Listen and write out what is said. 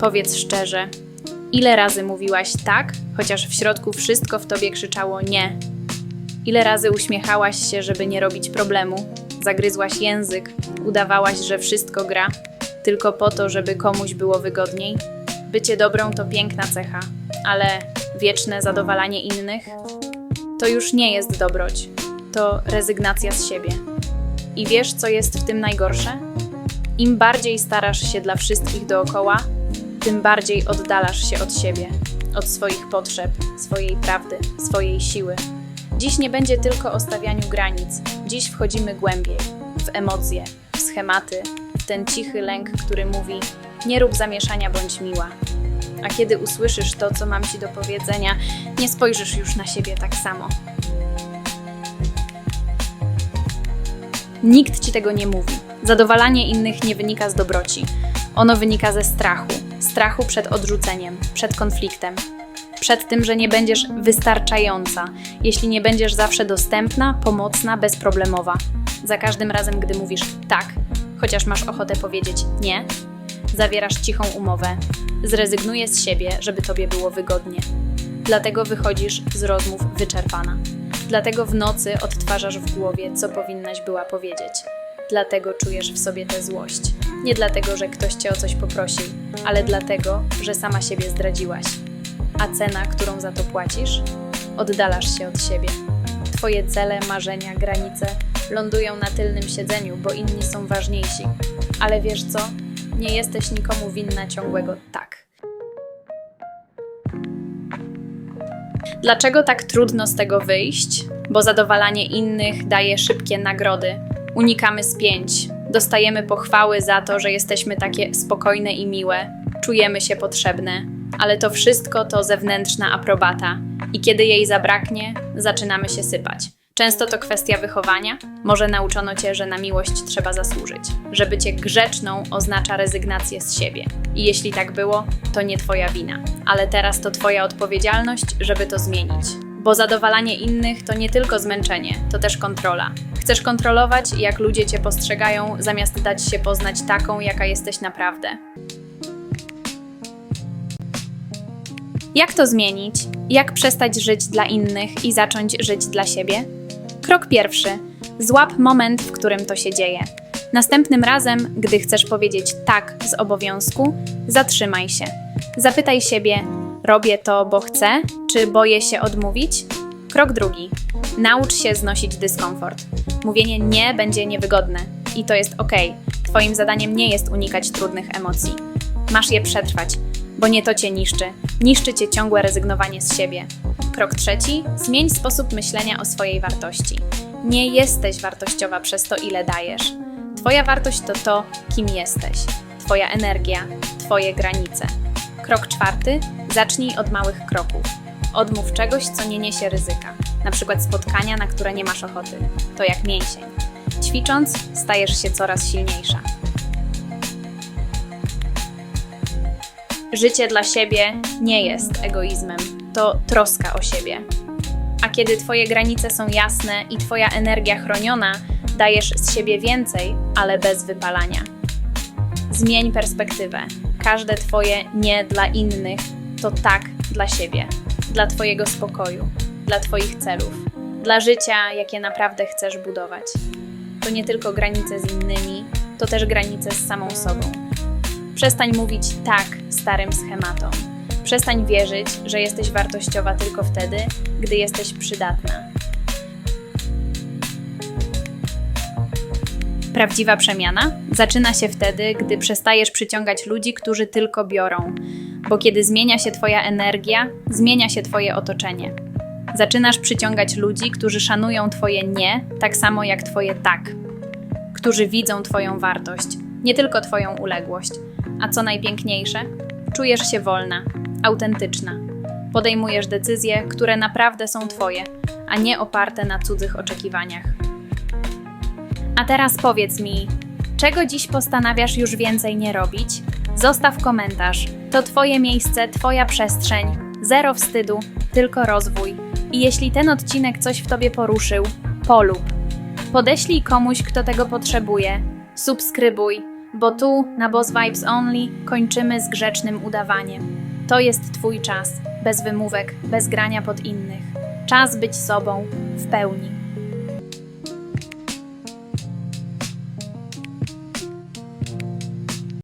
Powiedz szczerze, ile razy mówiłaś tak, chociaż w środku wszystko w tobie krzyczało nie? Ile razy uśmiechałaś się, żeby nie robić problemu? Zagryzłaś język, udawałaś, że wszystko gra, tylko po to, żeby komuś było wygodniej? Bycie dobrą to piękna cecha, ale wieczne zadowalanie innych to już nie jest dobroć, to rezygnacja z siebie. I wiesz, co jest w tym najgorsze? Im bardziej starasz się dla wszystkich dookoła, tym bardziej oddalasz się od siebie, od swoich potrzeb, swojej prawdy, swojej siły. Dziś nie będzie tylko o stawianiu granic, dziś wchodzimy głębiej, w emocje, w schematy, w ten cichy lęk, który mówi: Nie rób zamieszania, bądź miła. A kiedy usłyszysz to, co mam ci do powiedzenia, nie spojrzysz już na siebie tak samo. Nikt ci tego nie mówi. Zadowalanie innych nie wynika z dobroci. Ono wynika ze strachu. Strachu przed odrzuceniem, przed konfliktem, przed tym, że nie będziesz wystarczająca, jeśli nie będziesz zawsze dostępna, pomocna, bezproblemowa. Za każdym razem, gdy mówisz tak, chociaż masz ochotę powiedzieć nie, zawierasz cichą umowę. Zrezygnuję z siebie, żeby tobie było wygodnie. Dlatego wychodzisz z rozmów wyczerpana. Dlatego w nocy odtwarzasz w głowie, co powinnaś była powiedzieć. Dlatego czujesz w sobie tę złość. Nie dlatego, że ktoś cię o coś poprosił, ale dlatego, że sama siebie zdradziłaś. A cena, którą za to płacisz? Oddalasz się od siebie. Twoje cele, marzenia, granice lądują na tylnym siedzeniu, bo inni są ważniejsi. Ale wiesz co? Nie jesteś nikomu winna ciągłego tak. Dlaczego tak trudno z tego wyjść? Bo zadowalanie innych daje szybkie nagrody. Unikamy spięć, dostajemy pochwały za to, że jesteśmy takie spokojne i miłe, czujemy się potrzebne, ale to wszystko to zewnętrzna aprobata i kiedy jej zabraknie, zaczynamy się sypać. Często to kwestia wychowania. Może nauczono cię, że na miłość trzeba zasłużyć, że bycie grzeczną oznacza rezygnację z siebie. I jeśli tak było, to nie twoja wina, ale teraz to twoja odpowiedzialność, żeby to zmienić. Bo zadowalanie innych to nie tylko zmęczenie, to też kontrola. Chcesz kontrolować, jak ludzie cię postrzegają, zamiast dać się poznać taką, jaka jesteś naprawdę. Jak to zmienić? Jak przestać żyć dla innych i zacząć żyć dla siebie? Krok pierwszy. Złap moment, w którym to się dzieje. Następnym razem, gdy chcesz powiedzieć tak z obowiązku, zatrzymaj się. Zapytaj siebie: robię to, bo chcę, czy boję się odmówić? Krok drugi. Naucz się znosić dyskomfort. Mówienie nie będzie niewygodne i to jest ok. Twoim zadaniem nie jest unikać trudnych emocji. Masz je przetrwać, bo nie to cię niszczy. Niszczy cię ciągłe rezygnowanie z siebie. Krok trzeci: zmień sposób myślenia o swojej wartości. Nie jesteś wartościowa przez to, ile dajesz. Twoja wartość to to, kim jesteś. Twoja energia, Twoje granice. Krok czwarty: zacznij od małych kroków. Odmów czegoś, co nie niesie ryzyka, na przykład spotkania, na które nie masz ochoty. To jak mięsień. Ćwicząc, stajesz się coraz silniejsza. Życie dla siebie nie jest egoizmem, to troska o siebie. A kiedy Twoje granice są jasne i Twoja energia chroniona, dajesz z siebie więcej, ale bez wypalania. Zmień perspektywę. Każde Twoje nie dla innych to tak dla siebie, dla Twojego spokoju, dla Twoich celów, dla życia, jakie naprawdę chcesz budować. To nie tylko granice z innymi, to też granice z samą sobą. Przestań mówić tak starym schematom. Przestań wierzyć, że jesteś wartościowa tylko wtedy, gdy jesteś przydatna. Prawdziwa przemiana zaczyna się wtedy, gdy przestajesz przyciągać ludzi, którzy tylko biorą, bo kiedy zmienia się Twoja energia, zmienia się Twoje otoczenie. Zaczynasz przyciągać ludzi, którzy szanują Twoje nie, tak samo jak Twoje tak, którzy widzą Twoją wartość, nie tylko Twoją uległość. A co najpiękniejsze, czujesz się wolna, autentyczna. Podejmujesz decyzje, które naprawdę są Twoje, a nie oparte na cudzych oczekiwaniach. A teraz powiedz mi, czego dziś postanawiasz już więcej nie robić? Zostaw komentarz. To Twoje miejsce, Twoja przestrzeń. Zero wstydu, tylko rozwój. I jeśli ten odcinek coś w Tobie poruszył, polub. Podeślij komuś, kto tego potrzebuje. Subskrybuj. Bo tu, na Boss Vibes Only, kończymy z grzecznym udawaniem. To jest Twój czas, bez wymówek, bez grania pod innych. Czas być sobą w pełni.